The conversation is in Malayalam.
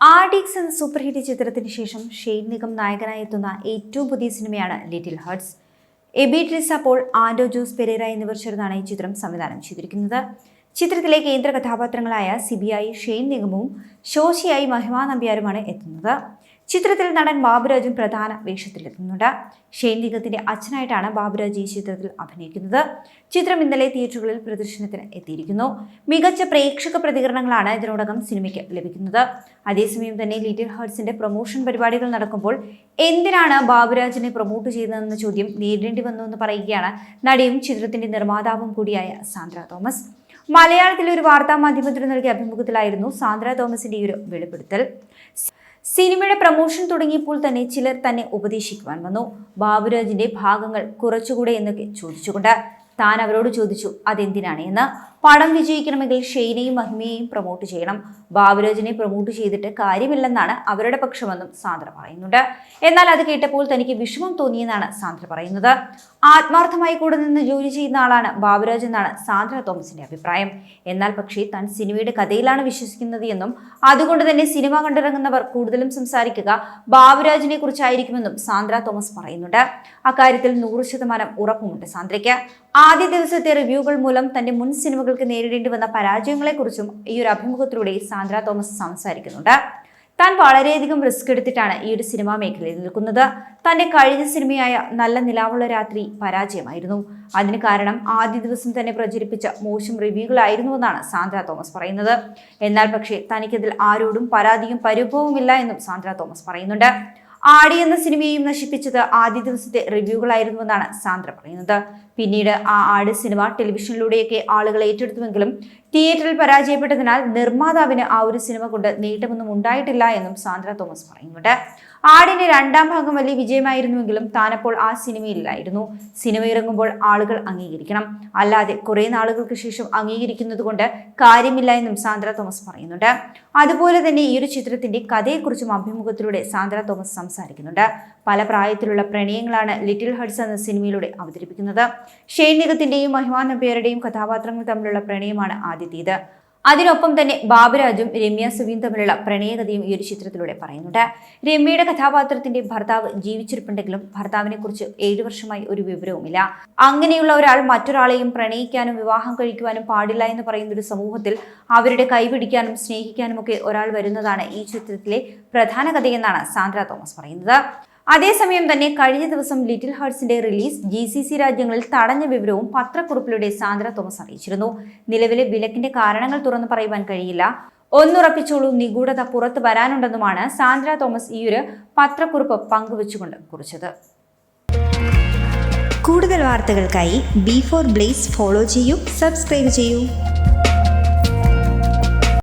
ആർഡിക്സ് എന്ന സൂപ്പർ ഹിറ്റ് ചിത്രത്തിന് ശേഷം ഷെയ്ൻ നിഗം നായകനായി എത്തുന്ന ഏറ്റവും പുതിയ സിനിമയാണ് little hearts. Aby Trisa Paul ആൻഡോ ജോസ് പെരേര എന്നിവർ ചേർന്നാണ് ഈ ചിത്രം സംവിധാനം ചെയ്തിരിക്കുന്നത്. ചിത്രത്തിലെ കേന്ദ്ര കഥാപാത്രങ്ങളായ സിബിയായി ഷെയ്ൻ നിഗമവും ശോശിയായി മഹിമാ നമ്പ്യാരുമാണ് എത്തുന്നത്. ചിത്രത്തിൽ നടൻ ബാബുരാജും പ്രധാന വേഷത്തിലെത്തുന്നുണ്ട്. ഷെയ്ൻ നിഗത്തിന്റെ അച്ഛനായിട്ടാണ് ബാബുരാജ് ഈ ചിത്രത്തിൽ അഭിനയിക്കുന്നത്. ചിത്രം ഇന്നലെ തിയേറ്ററുകളിൽ പ്രദർശനത്തിന് എത്തിയിരിക്കുന്നു. മികച്ച പ്രേക്ഷക പ്രതികരണങ്ങളാണ് ഇതിനോടകം സിനിമയ്ക്ക് ലഭിക്കുന്നത്. അതേസമയം തന്നെ ലിറ്റിൽ ഹാർട്സിന്റെ പ്രൊമോഷൻ പരിപാടികൾ നടക്കുമ്പോൾ എന്തിനാണ് ബാബുരാജിനെ പ്രൊമോട്ട് ചെയ്തതെന്ന ചോദ്യം നേരിടേണ്ടി വന്നു എന്ന് പറയുകയാണ് നടിയും ചിത്രത്തിന്റെ നിർമ്മാതാവും കൂടിയായ സാന്ദ്ര തോമസ്. മലയാളത്തിലെ ഒരു വാർത്താ മാധ്യമത്തിന് നൽകിയ അഭിമുഖത്തിലായിരുന്നു സാന്ദ്ര തോമസിന്റെ ഈ ഒരു വെളിപ്പെടുത്തൽ. സിനിമയുടെ പ്രമോഷൻ തുടങ്ങിയപ്പോൾ തന്നെ ചിലർ തന്നെ ഉപദേശിക്കുവാൻ വന്നു. ബാബുരാജിന്റെ ഭാഗങ്ങൾ കുറച്ചുകൂടെ എന്നൊക്കെ ചോദിച്ചുകൊണ്ട് താൻ അവരോട് ചോദിച്ചു അതെന്തിനാണ്? എന്ന് പടം വിജയിക്കണമെങ്കിൽ ഷെയ്നയും മഹിമയെയും പ്രൊമോട്ട് ചെയ്യണം. ബാബുരാജിനെ പ്രൊമോട്ട് ചെയ്തിട്ട് കാര്യമില്ലെന്നാണ് അവരുടെ പക്ഷമെന്നും സാന്ദ്ര പറയുന്നുണ്ട്. എന്നാൽ അത് കേട്ടപ്പോൾ തനിക്ക് വിഷമം തോന്നിയെന്നാണ് സാന്ദ്ര പറയുന്നത്. ആത്മാർത്ഥമായി കൂടെ നിന്ന് ജോലി ചെയ്യുന്ന ആളാണ് ബാബുരാജ് എന്നാണ് സാന്ദ്ര തോമസിന്റെ അഭിപ്രായം. എന്നാൽ പക്ഷേ താൻ സിനിമയുടെ കഥയിലാണ് വിശ്വസിക്കുന്നത് എന്നും അതുകൊണ്ട് തന്നെ സിനിമ കണ്ടിറങ്ങുന്നവർ കൂടുതലും സംസാരിക്കുക ബാബുരാജിനെ കുറിച്ചായിരിക്കുമെന്നും സാന്ദ്ര തോമസ് പറയുന്നുണ്ട്. അക്കാര്യത്തിൽ നൂറ് ശതമാനം ഉറപ്പുമുണ്ട് സാന്ദ്രയ്ക്ക്. ആദ്യ ദിവസത്തെ റിവ്യൂകൾ മൂലം തന്റെ മുൻ സിനിമകൾക്ക് നേരിടേണ്ടി വന്ന പരാജയങ്ങളെക്കുറിച്ചും ഈ ഒരു അഭിമുഖത്തിലൂടെ സാന്ദ്ര തോമസ് സംസാരിക്കുന്നുണ്ട്. താൻ വളരെയധികം റിസ്ക് എടുത്തിട്ടാണ് ഈ ഒരു സിനിമാ മേഖലയിൽ നിൽക്കുന്നത്. തന്റെ കഴിഞ്ഞ സിനിമയായ നല്ല നിലാവുള്ള രാത്രി പരാജയമായിരുന്നു. അതിന് കാരണം ആദ്യ ദിവസം തന്നെ പ്രചരിപ്പിച്ച മോശം റിവ്യൂകളായിരുന്നുവെന്നാണ് സാന്ദ്ര തോമസ് പറയുന്നത്. എന്നാൽ പക്ഷേ തനിക്കതിൽ ആരോടും പരാതിയും പരിഭവവുമില്ല എന്നും സാന്ദ്ര തോമസ് പറയുന്നുണ്ട്. ആടി എന്ന സിനിമയെയും നശിപ്പിച്ചത് ആദ്യ ദിവസത്തെ റിവ്യൂകളായിരുന്നുവെന്നാണ് സാന്ദ്ര പറയുന്നത്. പിന്നീട് ആ ആട് സിനിമ ടെലിവിഷനിലൂടെയൊക്കെ ആളുകൾ ഏറ്റെടുത്തുവെങ്കിലും തിയേറ്ററിൽ പരാജയപ്പെട്ടതിനാൽ നിർമ്മാതാവിന് ആ ഒരു സിനിമ കൊണ്ട് നേട്ടമൊന്നും ഉണ്ടായിട്ടില്ല എന്നും സാന്ദ്ര തോമസ് പറയുന്നുണ്ട്. ആടിന്റെ രണ്ടാം ഭാഗം വലിയ വിജയമായിരുന്നുവെങ്കിലും താനപ്പോൾ ആ സിനിമയിലായിരുന്നു. സിനിമ ഇറങ്ങുമ്പോൾ ആളുകൾ അംഗീകരിക്കണം. അല്ലാതെ കുറെ നാളുകൾക്ക് ശേഷം അംഗീകരിക്കുന്നത് കൊണ്ട് കാര്യമില്ല എന്നും സാന്ദ്ര തോമസ് പറയുന്നുണ്ട്. അതുപോലെ തന്നെ ഈ ഒരു ചിത്രത്തിന്റെ കഥയെക്കുറിച്ചും അഭിമുഖത്തിലൂടെ സാന്ദ്ര തോമസ് സംസാരിക്കുന്നുണ്ട്. പല പ്രായത്തിലുള്ള പ്രണയങ്ങളാണ് ലിറ്റിൽ ഹർട്സ് എന്ന സിനിമയിലൂടെ അവതരിപ്പിക്കുന്നത്. ഷെയ്നികത്തിന്റെയും മഹിമാ കഥാപാത്രങ്ങൾ തമ്മിലുള്ള പ്രണയമാണ് ആദ്യത്തേത്. അതിനൊപ്പം തന്നെ ബാബുരാജും രമ്യ സുവിയും തമ്മിലുള്ള പ്രണയകഥയും ഈ ഒരു ചിത്രത്തിലൂടെ പറയുന്നുണ്ട്. രമ്യയുടെ കഥാപാത്രത്തിന്റെ ഭർത്താവ് ജീവിച്ചിരിപ്പുണ്ടെങ്കിലും ഭർത്താവിനെ കുറിച്ച് ഏഴു വർഷമായി ഒരു വിവരവുമില്ല. അങ്ങനെയുള്ള ഒരാൾ മറ്റൊരാളെയും പ്രണയിക്കാനും വിവാഹം കഴിക്കുവാനും പാടില്ല എന്ന് പറയുന്ന ഒരു സമൂഹത്തിൽ അവരുടെ കൈപിടിക്കാനും സ്നേഹിക്കാനും ഒക്കെ ഒരാൾ വരുന്നതാണ് ഈ ചിത്രത്തിലെ പ്രധാന കഥയെന്നാണ് സാന്ദ്ര തോമസ് പറയുന്നത്. അതേസമയം തന്നെ കഴിഞ്ഞ ദിവസം ലിറ്റിൽ ഹാർട്സിന്റെ റിലീസ് ജി സി സി രാജ്യങ്ങളിൽ തടഞ്ഞ വിവരവും പത്രക്കുറിപ്പിലൂടെ സാന്ദ്ര തോമസ് അറിയിച്ചിരുന്നു. നിലവിലെ വിലക്കിന്റെ കാരണങ്ങൾ തുറന്നു പറയുവാൻ കഴിയില്ല. ഒന്നുറപ്പിച്ചോളൂ നിഗൂഢത പുറത്തു വരാനുണ്ടെന്നുമാണ് സാന്ദ്ര തോമസ് ഈയൊരു പത്രക്കുറിപ്പ് പങ്കുവച്ചുകൊണ്ട് കുറിച്ചത്. കൂടുതൽ വാർത്തകൾക്കായി ബി ഫോർ ബ്ലേസ് ഫോളോ ചെയ്യൂ സബ്സ്ക്രൈബ് ചെയ്യൂ.